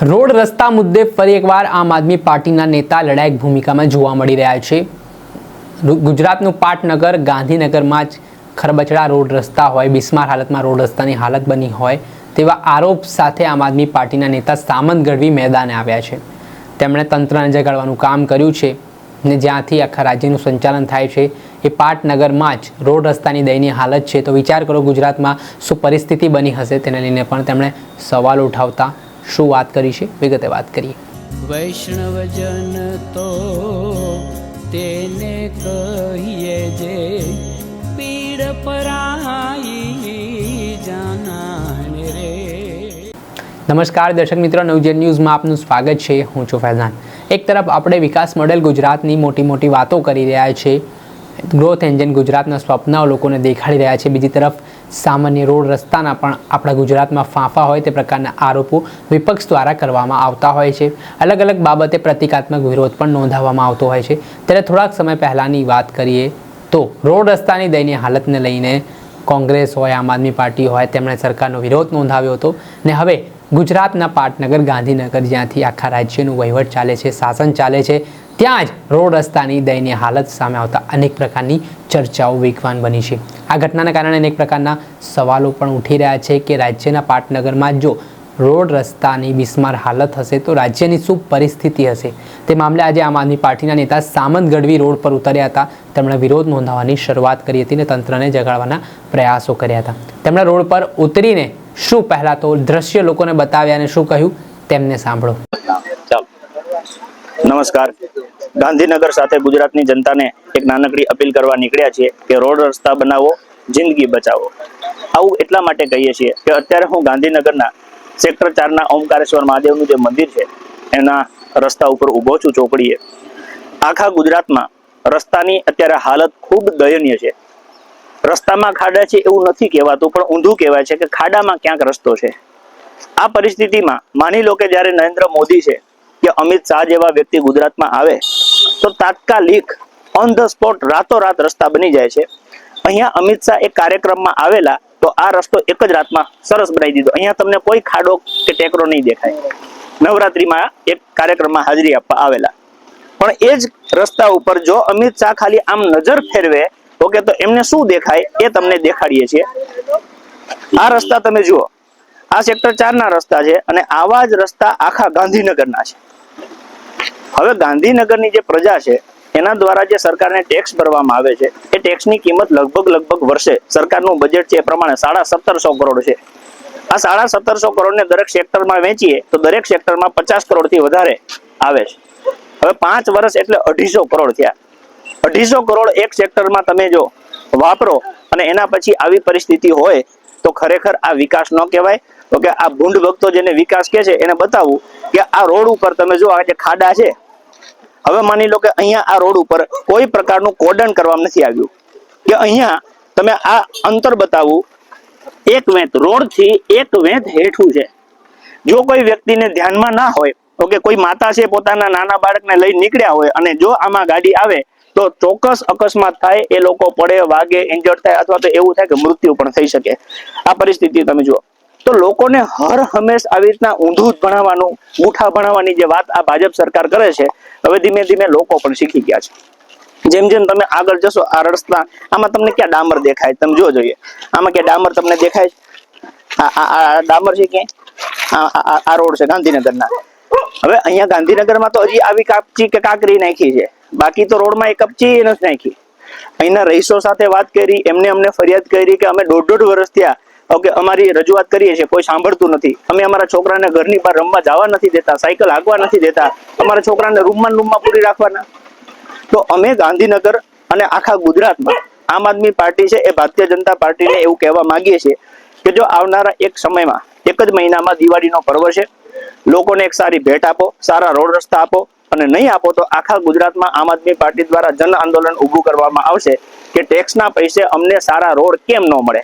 Road રસ્તા મુદ્દે ફરી એકવાર આમ આદમી પાર્ટીના નેતા લડાયક ભૂમિકામાં જોવા મળી રહ્યા છે. ગુજરાતનું પાટનગર, ગાંધીનગરમાં જ ખરબચડા રોડ રસ્તા હોય, બિસ્માર હાલતમાં રોડ રસ્તાની હાલત બની હોય, તેવા આરોપ સાથે આમ આદમી પાર્ટીના નેતા સામંત ગઢવી મેદાને આવ્યા છે. તેમણે તંત્રને જગાડવાનું કામ કર્યું છે ને જ્યાંથી આખા રાજ્યનું સંચાલન થાય છે, એ પાટનગરમાં જ રોડ રસ્તાની દયનીય હાલત છે. તો વિચાર કરો ગુજરાતમાં શું પરિસ્થિતિ બની હશે, તેને લઈને પણ તેમણે સવાલ ઉઠાવતા શું વાત કરી છે? વિગતે વાત કરીએ. વૈષ્ણવજન તો તેને કહીએ જે પીડ પરાઈ જાનાને રે. નમસ્કાર દર્શક મિત્રો નવજન ન્યૂઝમાં આપનું સ્વાગત છે. હું છું ફૈઝાન. એક તરફ આપણે વિકાસ મોડેલ ગુજરાતની મોટી મોટી વાતો કરી રહ્યા છે. ગ્રોથ એન્જિન ગુજરાતના સ્વપ્નાઓ લોકોને દેખાડી રહ્યા છે. બીજી તરફ સામાન્ય રોડ રસ્તાના પણ આપણા ગુજરાતમાં ફાંફા હોય તે પ્રકારના આરોપો વિપક્ષ દ્વારા કરવામાં આવતા હોય છે. અલગ અલગ બાબતે પ્રતિકાત્મક વિરોધ પણ નોંધાવવામાં આવતો હોય છે. ત્યારે થોડાક સમય પહેલાંની વાત કરીએ તો રોડ રસ્તાની દયનીય હાલતને લઈને કોંગ્રેસ હોય, આમ આદમી પાર્ટી હોય, તેમણે સરકારનો વિરોધ નોંધાવ્યો હતો. ને હવે ગુજરાતના પાટનગર, ગાંધીનગર જ્યાંથી આખા રાજ્યનું વહીવટ ચાલે છે, શાસન ચાલે છે ત્યાં જ રોડ રસ્તાની દયનીય હાલત સામે આવતા અનેક પ્રકારની ચર્ચાઓ વેગવાન બની છે. આ ઘટનાના કારણે અનેક પ્રકારના સવાલો પણ ઉઠી રહ્યા છે કે રાજ્યના પાટનગરમાં જો રોડ રસ્તાની બિસ્માર હાલત હશે તો રાજ્યની શું પરિસ્થિતિ હશે? તે મામલે આજે આમ આદમી પાર્ટીના નેતા સામંત ગઢવી રોડ પર ઉતર્યા હતા. તેમણે વિરોધ નોંધાવવાની શરૂઆત કરી હતી અને તંત્રને જગાડવાના પ્રયાસો કર્યા હતા. તેમણે રોડ પર ઉતરીને શું પહેલાં તો દ્રશ્ય લોકોને બતાવ્યા અને શું કહ્યું? તેમને સાંભળો. નમસ્કાર. ગાંધીનગર સાથે ગુજરાતની જનતાને એક નાનકડી અપીલ કરવા નીકળ્યા છીએ કે રોડ રસ્તા બનાવો, જિંદગી બચાવો. આવું એટલા માટે કહીએ છીએ કે અત્યારે હું ગાંધીનગરના સેક્ટર ચારના ઓમકારેશ્વર મહાદેવનું જે મંદિર છે, એના રસ્તા ઉપર ઊભો છું ચોકડીએ આખા ગુજરાતમાં રસ્તાની અત્યારે હાલત ખૂબ દયનીય છે. રસ્તામાં ખાડા છે એવું નથી કહેવાતું, પણ ઊંધું કહેવાય છે કે ખાડામાં ક્યાંક રસ્તો છે. આ પરિસ્થિતિમાં માની લો કે જ્યારે નરેન્દ્ર મોદી છે, કે અમિત શાહ જેવા વ્યક્તિ ગુજરાતમાં આવે તો તાત્કાલિક ઓન ધ સ્પોટ રાતોરાત રસ્તા બની જાય છે. અહીંયા અમિત શાહ એક કાર્યક્રમમાં આવેલા, તો આ રસ્તો એક જ રાતમાં સરસ બનાવી દીધો. અહીંયા તમને કોઈ ખાડો કે ટેકરો નહીં દેખાય. નવરાત્રીમાં એક કાર્યક્રમમાં હાજરી આપવા આવેલા. પણ એ જ રસ્તા ઉપર જો અમિત શાહ ખાલી આમ નજર ફેરવે ઓકે તો એમને શું દેખાય એ તમને દેખાડીએ છીએ. આ રસ્તા તમે જુઓ. આ સેક્ટર ચાર ના રસ્તા છે અને આવા જ રસ્તા આખા ગાંધીનગરના છે. હવે ગાંધીનગરની જે પ્રજા છે, એના દ્વારા જે સરકારને ટેક્સ ભરવામાં આવે છે, એ ટેક્સની કિંમત લગભગ લગભગ વર્ષે સરકારનું બજેટ છે એ પ્રમાણે સાડા સત્તરસો કરોડ છે. આ સાડા સત્તરસો કરોડને દરેક સેક્ટરમાં વેચીએ, તો દરેક સેક્ટરમાં પચાસ કરોડથી વધારે આવે છે. હવે પાંચ વર્ષ એટલે અઢીસો કરોડ થયા. અઢીસો કરોડ એક સેક્ટરમાં તમે જો વાપરો અને એના પછી આવી પરિસ્થિતિ હોય, તો ખરેખર આ વિકાસ ન કહેવાય. તો કે આ ભૂંડ ભક્તો જેને વિકાસ કહે છે, એને બતાવવું કે આ રોડ ઉપર તમે જો આ જે ખાડા છે, હવે માની લો કે અહીંયા આ રોડ ઉપર કોઈ પ્રકારનું કોડન કરવામાં નથી આવ્યું. કે અહીંયા તમે આ અંતર બતાવવું એક વેંત રોડથી એક વેંત હેઠું છે. જો કોઈ વ્યક્તિને ધ્યાનમાં ના હોય, તો કે કોઈ માતા છે પોતાના નાના બાળકને લઈ નીકળ્યા હોય અને જો આમાં ગાડી આવે, તો ચોક્કસ અકસ્માત થાય, એ લોકો પડે, વાગે ઇન્જર્ડ થાય, અથવા તો એવું થાય કે મૃત્યુ પણ થઈ શકે. આ પરિસ્થિતિ તમે જુઓ. તો લોકોને હર હંમેશ આવી રીતના ઊંધું જ ભણાવવાનું બુઠા ભણાવવાની જે વાત આ ભાજપ સરકાર કરે છે, હવે ધીમે ધીમે લોકો પણ શીખી ગયા છે. જેમ જેમ તમે આગળ જશો, આ રસ્તા, આમાં તમને ક્યાં ડામર દેખાય? તમે જો જોઈએ. આમાં ક્યાં ડામર તમને દેખાય ડામર છે ક્યાંય આ- રોડ છે ગાંધીનગરના. હવે અહીંયા ગાંધીનગરમાં તો હજી આવી કાપચી કે કાકરી નાખી છે. બાકી તો રોડમાં એક કપચી નથી નાખી. અહીંના રહીશો સાથે વાત કરી, એમને અમને ફરિયાદ કરી કે અમે દોઢ દોઢ વર્ષ થયા ઓકે, અમારી રજૂઆત કરીએ છીએ, કોઈ સાંભળતું નથી. અમે અમારા છોકરાને ઘરની બહાર રમવા જવા નથી દેતા, સાયકલ હાંકવા નથી દેતા. અમારા છોકરાને રૂમમાં રૂમમાં પૂરી રાખવાના. તો અમે ગાંધીનગર અને આખા ગુજરાતમાં આમ આદમી પાર્ટી છે, એ ભારતીય જનતા પાર્ટીને એવું કહેવા માંગીએ છીએ કે જો આવનારા એક સમયમાં, એક જ મહિનામાં દિવાળીનો પર્વ છે, લોકોને એક સારી ભેટ આપો, સારા રોડ રસ્તા આપો અને નહીં આપો તો આખા ગુજરાતમાં આમ આદમી પાર્ટી દ્વારા જન આંદોલન ઊભું કરવામાં આવશે કે ટેક્સના પૈસે અમને સારા રોડ કેમ ન મળે?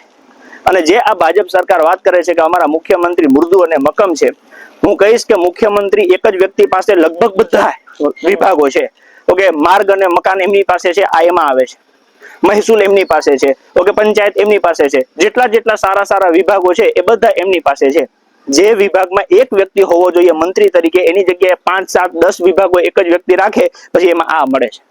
અને જે આ ભાજપ સરકાર વાત કરે છે કે અમારા મુખ્યમંત્રી મૃદુ અને મક્કમ છે, હું કહીશ કે મુખ્યમંત્રી એક જ વ્યક્તિ પાસે લગભગ બધા વિભાગો છે. ઓકે, માર્ગ અને મકાન એમની પાસે છે, આ એમાં આવે છે. મહેસૂલ એમની પાસે છે, ઓકે, પંચાયત એમની પાસે છે. જેટલા જેટલા સારા સારા વિભાગો છે, એ બધા એમની પાસે છે. જે વિભાગમાં એક વ્યક્તિ હોવો જોઈએ મંત્રી તરીકે, એની જગ્યાએ પાંચ, સાત, દસ વિભાગો એક જ વ્યક્તિ રાખે, પછી એમાં આ મળે છે,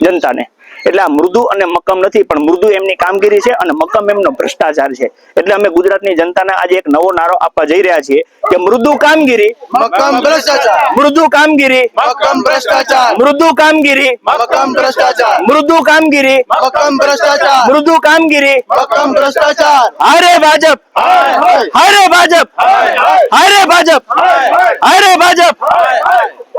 જનતાને. એટલે આ મૃદુ અને મક્કમ નથી પણ મૃદુ એમની કામગીરી છે અને મક્કમ એમનો ભ્રષ્ટાચાર છે. એટલે અમે ગુજરાતની જનતાને આજે એક નવો નારો આપવા જઈ રહ્યા છીએ કે મૃદુ કામગીરી મક્કમ ભ્રષ્ટાચાર. મૃદુ કામગીરી મક્કમ ભ્રષ્ટાચાર. મૃદુ કામગીરી મક્કમ ભ્રષ્ટાચાર. મૃદુ કામગીરી મક્કમ ભ્રષ્ટાચાર. મૃદુ કામગીરી. મક્કમ ભ્રષ્ટાચાર. હારે ભાજપ. હરે ભાજપ. હરે ભાજપ. હરે ભાજપ.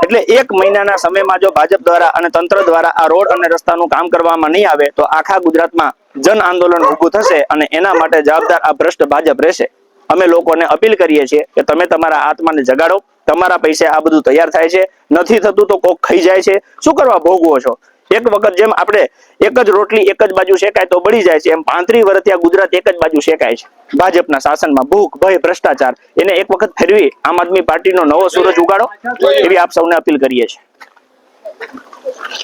એટલે એક મહિનાના સમયમાં જો ભાજપ દ્વારા અને તંત્ર દ્વારા આ રોડ અને રસ્તાનું કામ કરવામાં નહીં આવે, તો આખા ગુજરાતમાં જન આંદોલન ઉભું થશે અને એના માટે જવાબદાર આ ભ્રષ્ટ ભાજપ રહેશે. અમે લોકોને અપીલ કરીએ છીએ કે તમે તમારા આત્માને જગાડો, તમારા પૈસે આ બધું તૈયાર થાય છે. નથી થતું તો કોક ખાઈ જાય છે. શું કરવા ભોગવો છો? એક વખત જેમ આપણે એક જ રોટલી એક જ બાજુ શેકાય તો બળી જાય છે. એમ પાંત્રી વર્ષથી આ ગુજરાત એક જ બાજુ શેકાય છે. ભાજપના શાસનમાં ભૂખ, ભય, ભ્રષ્ટાચાર, એને એક વખત ફેરવી આમ આદમી પાર્ટીનો નવો સૂરજ ઉગાડો એવી આપ સૌને અપીલ કરીએ છીએ.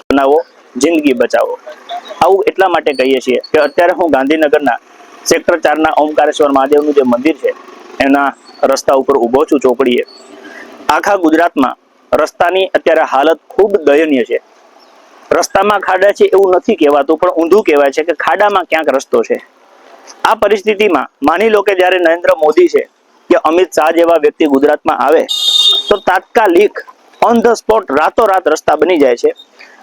બનાવો, જિંદગી બચાવો. આવું એટલા માટે કહીએ છીએ કે અત્યારે હું ગાંધીનગરના સેક્ટર ચારના ઓમકારેશ્વર મહાદેવનું જે મંદિર છે, એના રસ્તા ઉપર ઊભો છું ચોપડીએ. આખા ગુજરાતમાં રસ્તાની અત્યારે હાલત ખૂબ દયનીય છે. રસ્તામાં ખાડા છે એવું નથી કહેવાતું, પણ ઊંધું કહેવાય છે કે ખાડામાં ક્યાંક રસ્તો છે. આ પરિસ્થિતિમાં માની લો કે જ્યારે નરેન્દ્ર મોદી છે, કે અમિત શાહ જેવા વ્યક્તિ ગુજરાતમાં આવે, તો તાત્કાલિક ઓન ધ સ્પોટ રાતોરાત રસ્તા બની જાય છે.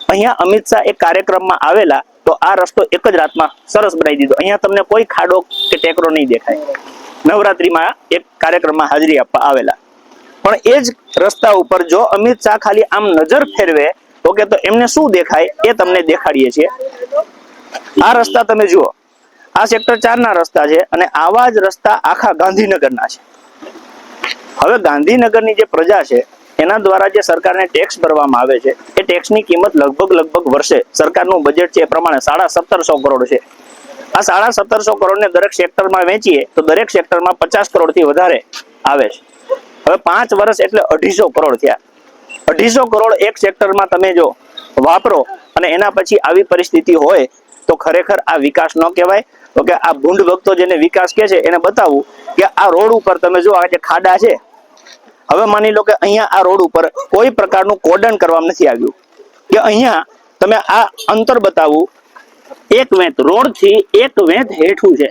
અહીંયા અમિત શાહ એક કાર્યક્રમમાં આવેલા, તો આ રસ્તો એક જ રાતમાં સરસ બનાવી દીધો. અહીંયા તમને કોઈ ખાડો કે ટેકરો નહીં દેખાય. નવરાત્રીમાં એક કાર્યક્રમમાં હાજરી આપવા આવેલા. પણ એ જ રસ્તા ઉપર જો અમિત શાહ ખાલી આમ નજર ફેરવે ઓકે તો એમને શું દેખાય? એ તમને દેખાડીએ છીએ. આ રસ્તા તમે જુઓ. આ સેક્ટર ચાર ના રસ્તા છે અને આવા જ રસ્તા આખા ગાંધીનગરના છે. હવે ગાંધીનગરની જે પ્રજા છે, એના દ્વારા જે સરકારને ટેક્સ ભરવામાં આવે છે, એ ટેક્સની કિંમત લગભગ લગભગ વર્ષે સરકારનું બજેટ છે એ પ્રમાણે સાડા સત્તરસો કરોડ છે. આ સાડા સત્તરસો કરોડને દરેક સેક્ટરમાં વેચીએ તો દરેક સેક્ટરમાં પચાસ કરોડથી વધારે આવે છે. હવે પાંચ વર્ષ એટલે અઢીસો કરોડ થયા. અઢીસો કરોડ એક સેક્ટરમાં તમે જો વાપરો અને એના પછી આવી પરિસ્થિતિ હોય તો ખરેખર આ વિકાસ ન કહેવાય. તો કે આ ભૂંડ ભક્તો જેને વિકાસ કે છે, એને બતાવવું કે આ રોડ ઉપર તમે જો આ જે ખાડા છે, હવે માની લો કે અહીંયા આ રોડ ઉપર કોઈ પ્રકારનું કોડન કરવામાં નથી આવ્યું. કે અહીંયા તમે આ અંતર બતાવું, એક વેંત રોડથી એક વેંત હેઠું છે.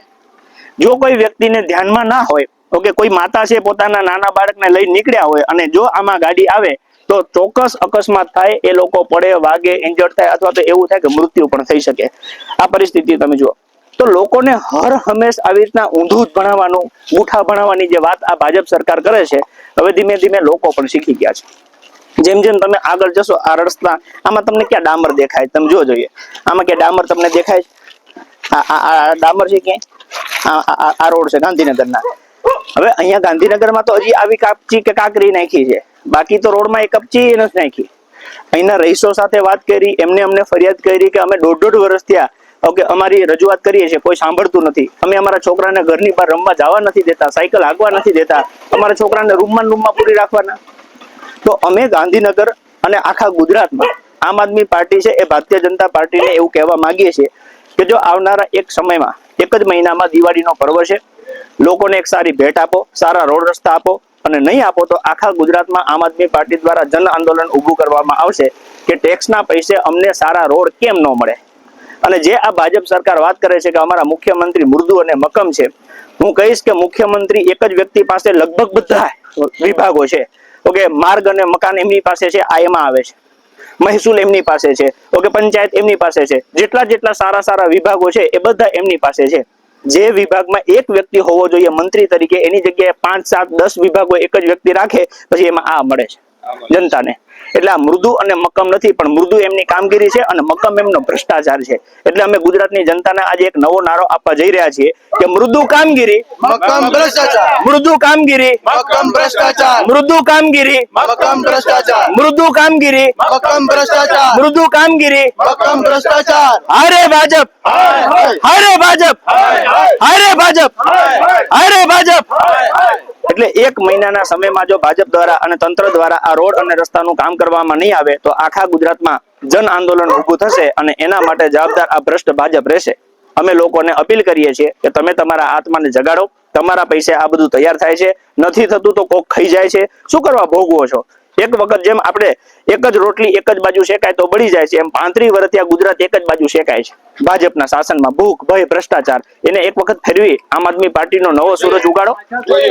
જો કોઈ વ્યક્તિને ધ્યાનમાં ના હોય, તો કે કોઈ માતા છે પોતાના નાના બાળકને લઈ નીકળ્યા હોય અને જો આમાં ગાડી આવે તો ચોક્કસ અકસ્માત થાય, એ લોકો પડે, વાગે ઇન્જર્ડ થાય અથવા તો એવું થાય કે મૃત્યુ પણ થઈ શકે. આ પરિસ્થિતિ તમે જુઓ. તો લોકોને હર હંમેશ આવી રીતના ઊંધું જ ભણાવવાનું ઉઠા ભણાવવાની જે વાત આ ભાજપ સરકાર કરે છે, હવે ધીમે ધીમે લોકો પણ શીખી ગયા છે. જેમ જેમ તમે આગળ જશો, આ રસ્તા, આમાં તમને ક્યાં ડામર દેખાય? તમે જો જોઈએ. આમાં ક્યાં ડામર તમને દેખાય આ ડામર છે ક્યાંય આ- રોડ છે ગાંધીનગરના. હવે અહીંયા ગાંધીનગરમાં તો હજી આવી કાપચી કે કાકરી નાખી છે. બાકી તો રોડમાં એક કપચી નથી નાખી. અહીંના રહીશો સાથે વાત કરી, એમને અમને ફરિયાદ કરી કે અમે દોઢ દોઢ વર્ષ થયા. ઓકે, અમારી રજૂઆત કરીએ છીએ, કોઈ સાંભળતું નથી. અમે અમારા છોકરાને ઘરની બહાર રમવા જવા નથી દેતા, સાયકલ હાંકવા નથી દેતા. અમારા છોકરાને રૂમમાં રૂમમાં પૂરી રાખવાના. તો અમે ગાંધીનગર અને આખા ગુજરાતમાં આમ આદમી પાર્ટી છે, એ ભારતીય જનતા પાર્ટીને એવું કહેવા માંગીએ છીએ કે જો આવનારા એક સમયમાં, એક જ મહિનામાં દિવાળીનો પર્વ છે, લોકોને એક સારી ભેટ આપો, સારા રોડ રસ્તા આપો અને નહીં આપો તો આખા ગુજરાતમાં આમ આદમી પાર્ટી દ્વારા જન આંદોલન ઊભું કરવામાં આવશે કે ટેક્સના પૈસે અમને સારા રોડ કેમ ન મળે? અને જે આ ભાજપ સરકાર વાત કરે છે કે અમારા મુખ્યમંત્રી મૃદુ અને મક્કમ છે, હું કહીશ કે મુખ્યમંત્રી એક જ વ્યક્તિ પાસે લગભગ બધા વિભાગો છે. ઓકે, માર્ગ અને મકાન એમની પાસે છે, આ એમાં આવે છે. મહેસૂલ એમની પાસે છે. ઓકે, પંચાયત એમની પાસે છે. જેટલા જેટલા સારા સારા વિભાગો છે, એ બધા એમની પાસે છે. જે વિભાગમાં એક વ્યક્તિ હોવો જોઈએ મંત્રી તરીકે એની જગ્યાએ પાંચ સાત દસ વિભાગો એક જ વ્યક્તિ રાખે પછી એમાં આ મળે છે. જનતાને. એટલે આ મૃદુ અને મક્કમ નથી પણ મૃદુ એમની કામગીરી છે અને મક્કમ એમનો ભ્રષ્ટાચાર છે. એટલે અમે ગુજરાતની જનતાને આજે એક નવો નારો આપવા જઈ રહ્યા છીએ કે મૃદુ કામગીરી મક્કમ ભ્રષ્ટાચાર. મૃદુ કામગીરી મક્કમ ભ્રષ્ટાચાર. મૃદુ કામગીરી મક્કમ ભ્રષ્ટાચાર. મૃદુ કામગીરી મક્કમ ભ્રષ્ટાચાર. મૃદુ કામગીરી. મક્કમ ભ્રષ્ટાચાર. હારે ભાજપ. હરે ભાજપ. હરે ભાજપ. હરે ભાજપ. એટલે એક મહિનાના સમયમાં જો ભાજપ દ્વારા અને તંત્ર દ્વારા આ રોડ અને રસ્તાનું કામ કરવામાં નહીં આવે, તો આખા ગુજરાતમાં જન આંદોલન ઉભું થશે અને એના માટે જવાબદાર આ ભ્રષ્ટ ભાજપ રહેશે. અમે લોકોને અપીલ કરીએ છીએ કે તમે તમારા આત્માને જગાડો, તમારા પૈસે આ બધું તૈયાર થાય છે. નથી થતું તો કોક ખાઈ જાય છે. શું કરવા ભોગવો છો? એક વખત જેમ આપણે એક જ રોટલી એક જ બાજુ શેકાય તો બળી જાય છે. એમ પાંત્રી વર્ષ ત્યાં ગુજરાત એક જ બાજુ શેકાય છે. ભાજપના શાસનમાં ભૂખ, ભય, ભ્રષ્ટાચાર, એને એક વખત ફેરવી આમ આદમી પાર્ટીનો નવો સૂરજ ઉગાડો,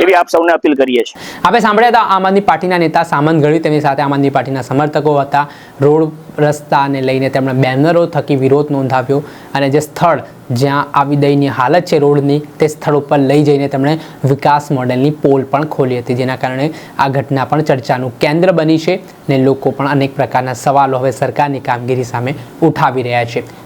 એવી આપ સૌને અપીલ કરીએ છીએ. આપણે સાંભળ્યા હતા, આમ આદમી પાર્ટીના નેતા સામંત ગઢવી તેમની સાથે આમ આદમી પાર્ટીના સમર્થકો હતા. રોડ રસ્તાને લઈને તેમણે બેનરો થકી વિરોધ નોંધાવ્યો અને જે સ્થળ જ્યાં આવી દયની હાલત છે રોડની, તે સ્થળ ઉપર લઈ જઈને તેમણે વિકાસ મોડેલની પોલ પણ ખોલી હતી. જેના કારણે આ ઘટના પણ ચર્ચાનું કેન્દ્ર બની છે ને લોકો પણ અનેક પ્રકારના સવાલો હવે સરકારની કામગીરી સામે ઉઠાવી રહ્યા છે.